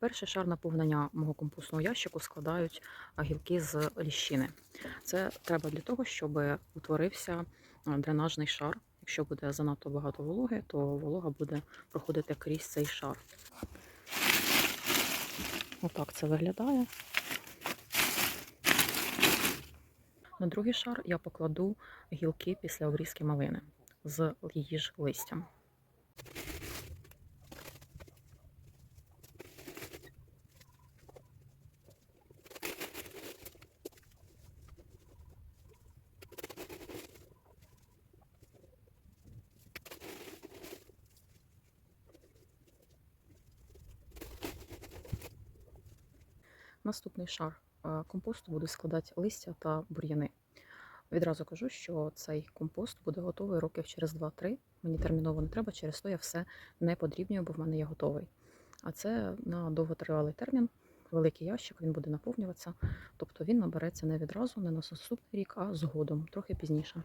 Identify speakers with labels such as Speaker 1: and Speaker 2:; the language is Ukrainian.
Speaker 1: Перший шар наповнення мого компостного ящику складають гілки з ліщини. Це треба для того, щоб утворився дренажний шар. Якщо буде занадто багато вологи, то волога буде проходити крізь цей шар. Отак це виглядає. На другий шар я покладу гілки після обрізки малини з її ж листям. Наступний шар е, компосту буду складати листя та бур'яни. Відразу кажу, що цей компост буде готовий років через 2-3. Мені терміново не треба, через то я все не подрібнюю, бо в мене є готовий. А це на довготривалий термін, великий ящик, він буде наповнюватися. Тобто він набереться не відразу, не на наступний рік, а згодом, трохи пізніше.